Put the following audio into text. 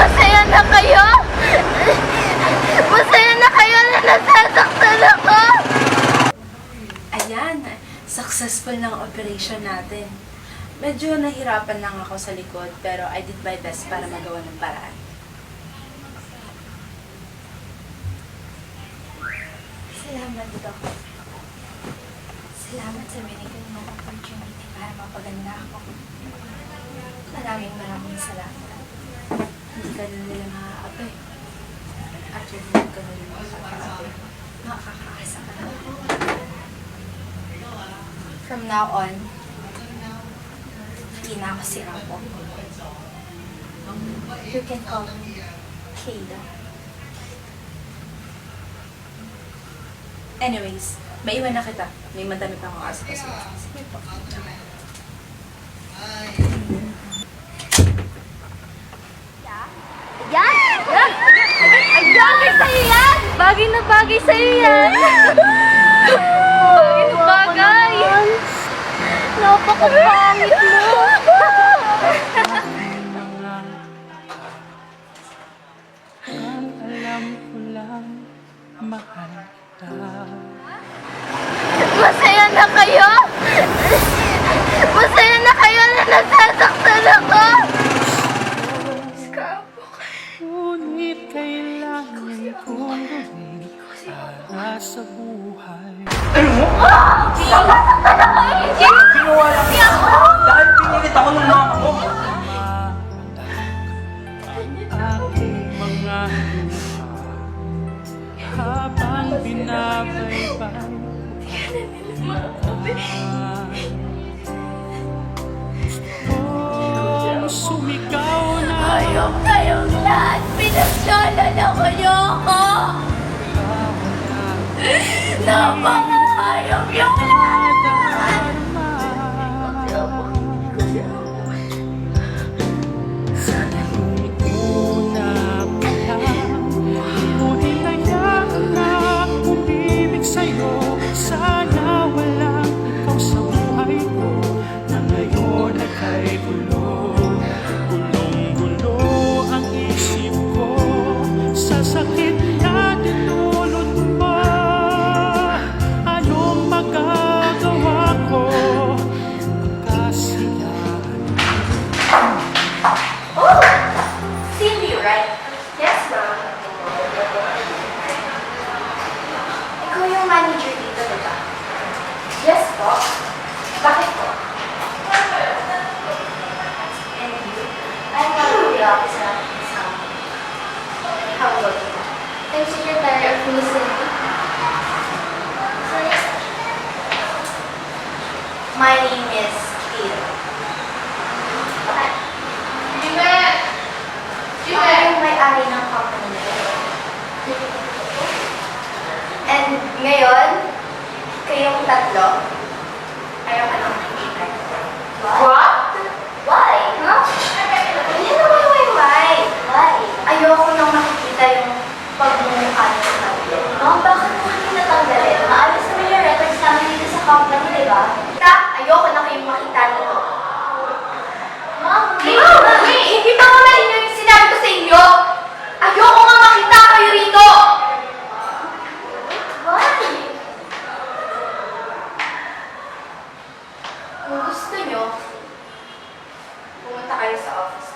Masaya na kayo? Masaya na kayo na nasasaktan ako? Ayan, successful ng operation natin. Medyo nahirapan lang ako sa likod, pero I did my best para magawa ng paraan. Salamat, Doc. Salamat sa binigay ng opportunity para mapaganda ako. Maraming maraming salamat. Ka na nila maaapi. At yun hindi ka na nila makakaapi. Makakaasa ka na. From now on, hindi na ako si Rambo. You can call me Kayla. Anyways, maiwan na kita. May madami pa akong asa kasi. Sige po. Yan! Yan! Ang bagay sa'yo yan! Bagay na bagay sa'yo yan! bagay na bagay! Napakapangit mo! Alam ko lang, mahal ka. Masaya na kayo! Masaya na kayo na nasasaktan ako! Sa buhay. Ginawa lang yan. Dahil pinilit ako ng mama mo. Ang aking mga luha habang binabaybay Kung sumigaw na Ayaw kayong lahat! Pinasyalan ako niyo ako! Napakahayop yung lahat! Manager dito, di ba? Yes po. Bakit? Ba? Ta, ayoko na kayong makita nito. Ma'am, hindi, hindi pa naman inyo yung sinabi ko sa inyo. Ayoko nga makita kayo rito. Why? Kung gusto nyo, pumunta kayo sa office